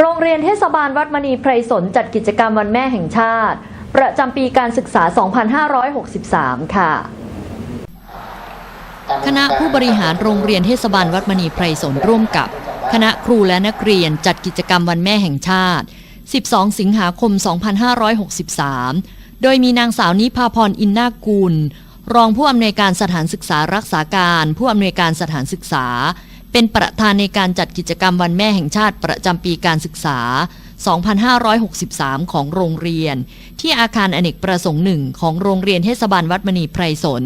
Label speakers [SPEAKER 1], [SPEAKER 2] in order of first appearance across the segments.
[SPEAKER 1] โรงเรียนเทศบาลวัดมณีไพรสนจัดกิจกรรมวันแม่แห่งชาติ ประจำปีการศึกษา 2563 ค่ะ
[SPEAKER 2] คณะผู้บริหารโรงเรียนเทศบาลวัดมณีไพรสนร่วมกับ คณะครูและนักเรียนจัดกิจกรรมวันแม่แห่งชาติ 12 สิงหาคม 2563 โดยมีนางสาวนิพาพรอินนากุล รองผู้อำนวยการสถานศึกษารักษาการ ผู้อำนวยการสถานศึกษา เป็นประธานในการจัดกิจกรรมวันแม่แห่งชาติประจำปีการศึกษา 2563 ของโรงเรียน ที่อาคารอเนกประสงค์หนึ่งของโรงเรียนเทศบาลวัดมณีไพรสน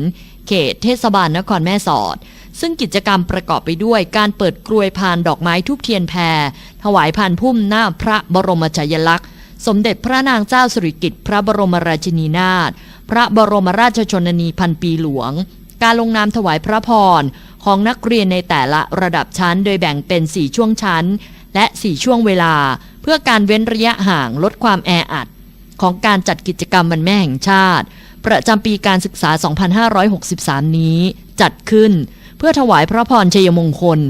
[SPEAKER 2] เขตเทศบาลนครแม่สอด ซึ่งกิจกรรมประกอบไปด้วยการเปิดกลวยพานดอกไม้ทุบเทียนแพร ถวายพานพุ่มหน้าพระบรมฉายลักษณ์ สมเด็จพระนางเจ้าสิริกิติ์พระบรมราชินีนาถ พระบรมราชชนนีพันปีหลวง การลงนามถวายพระพรของนักเรียนในแต่ละระดับชั้น โดยแบ่งเป็น 4 ช่วงชั้น และ 4 ช่วงเวลา เพื่อการเว้นระยะห่างลดความแออัด ของการจัดกิจกรรมวันแม่แห่งชาติ ประจำปีการศึกษา 2563 นี้ จัดขึ้น เพื่อถวายพระพรชัยมงคล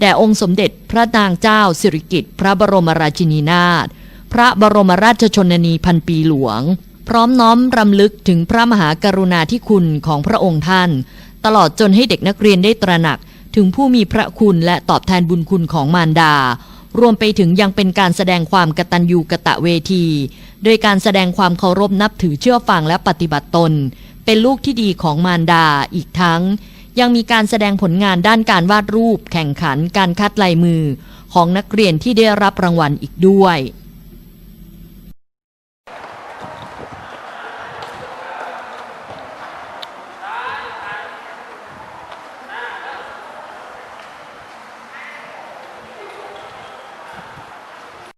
[SPEAKER 2] แด่องค์สมเด็จพระนางเจ้าสิริกิติ์พระบรมราชินีนาถพระบรมราชชนนีพันปีหลวง พร้อมน้อมรำลึกถึงพระมหากรุณาธิคุณของพระองค์ท่าน ตลอดจนให้เด็กนักเรียนได้ตระหนักถึงผู้มีพระคุณและตอบแทนบุญคุณของมารดา รวมไปถึงยังเป็นการแสดงความกตัญญูกะตะเวที โดยการแสดงความเคารพนับถือเชื่อฟังและปฏิบัติตน เป็นลูกที่ดีของมารดาอีกทั้ง ยังมีการแสดงผลงานด้านการวาดรูป แข่งขันการคัดลายมือ ของนักเรียนที่ได้รับรางวัลอีกด้วย